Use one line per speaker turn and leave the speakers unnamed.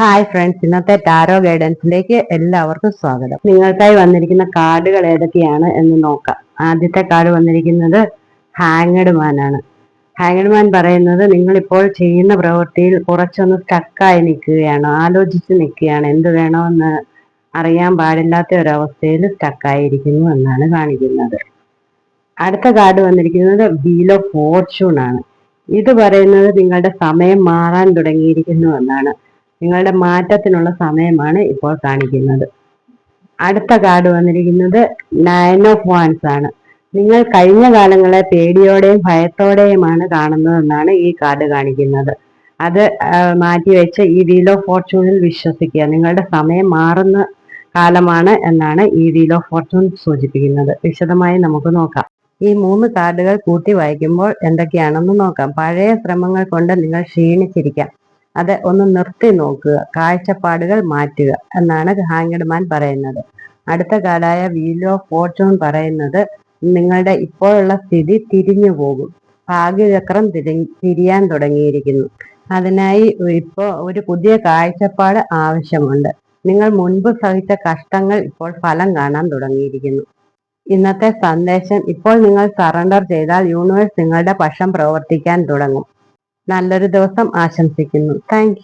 Hi friends ഇന്നത്തെ tarot ഗൈഡൻസിലേക്ക് എല്ലാവർക്കും സ്വാഗതം. നിങ്ങൾക്കായി വന്നിരിക്കുന്ന കാർഡുകൾ ഏതൊക്കെയാണ് എന്ന് നോക്കാം. ആദ്യത്തെ കാർഡ് വന്നിരിക്കുന്നത് ഹാങ്ങഡ് മാൻ ആണ്. ഹാങ്ങഡ് മാൻ പറയുന്നത് നിങ്ങൾ ഇപ്പോൾ ചെയ്യുന്ന പ്രവൃത്തിയിൽ കുറച്ചൊന്ന് സ്റ്റക്കായി നിൽക്കുകയാണ് ആലോചിച്ച് നിൽക്കുകയാണ് എന്ത് വേണമെന്ന് അറിയാൻ പാടില്ലാത്ത ഒരവസ്ഥയിൽ സ്റ്റക്കായിരിക്കുന്നു എന്നാണ് കാണിക്കുന്നത്. അടുത്ത കാർഡ് വന്നിരിക്കുന്നത് വീൽ ഓഫ് ഫോർച്യൂൺ ആണ്. ഇത് പറയുന്നത് നിങ്ങളുടെ സമയം മാറാൻ തുടങ്ങിയിരിക്കുന്നു എന്നാണ്. നിങ്ങളുടെ മാറ്റത്തിനുള്ള സമയമാണ് ഇപ്പോൾ കാണിക്കുന്നത്. അടുത്ത കാർഡ് വന്നിരിക്കുന്നത് നയൻ ഓഫ് വാൻസ് ആണ്. നിങ്ങൾ കഴിഞ്ഞ കാലങ്ങളെ പേടിയോടെയും ഭയത്തോടെയുമാണ് കാണുന്നതെന്നാണ് ഈ കാർഡ് കാണിക്കുന്നത്. അത് മാറ്റിവെച്ച് ഈ വീൽ ഓഫ് ഫോർച്യൂണിൽ വിശ്വസിക്കുക. നിങ്ങളുടെ സമയം മാറുന്ന കാലമാണ് എന്നാണ് ഈ വീൽ ഓഫ് ഫോർച്യൂൺ സൂചിപ്പിക്കുന്നത്. വിശദമായി നമുക്ക് നോക്കാം. ഈ മൂന്ന് കാർഡുകൾ കൂട്ടി വായിക്കുമ്പോൾ എന്തൊക്കെയാണെന്ന് നോക്കാം. പഴയ ശ്രമങ്ങൾ കൊണ്ട് നിങ്ങൾ ക്ഷീണിച്ചിരിക്കാം. അത് ഒന്ന് നിർത്തി നോക്കുക. കാഴ്ചപ്പാടുകൾ മാറ്റുക എന്നാണ് ഹാങ്കഡ് മാൻ പറയുന്നത്. അടുത്ത കാലായ വീൽ ഓഫ് ഫോർച്യൂൺ പറയുന്നത് നിങ്ങളുടെ ഇപ്പോഴുള്ള സ്ഥിതി തിരിഞ്ഞു പോകും. ഭാഗ്യചക്രം തിരി തിരിയാൻ തുടങ്ങിയിരിക്കുന്നു. അതിനായി ഇപ്പോൾ ഒരു പുതിയ കാഴ്ചപ്പാട് ആവശ്യമുണ്ട്. നിങ്ങൾ മുൻപ് സഹിച്ച കഷ്ടങ്ങൾ ഇപ്പോൾ ഫലം കാണാൻ തുടങ്ങിയിരിക്കുന്നു. ഇന്നത്തെ സന്ദേശം ഇപ്പോൾ നിങ്ങൾ സറണ്ടർ ചെയ്താൽ യൂണിവേഴ്സ് നിങ്ങളുടെ പക്ഷം പ്രവർത്തിക്കാൻ തുടങ്ങും. നല്ലൊരു ദിവസം ആശംസിക്കുന്നു. താങ്ക്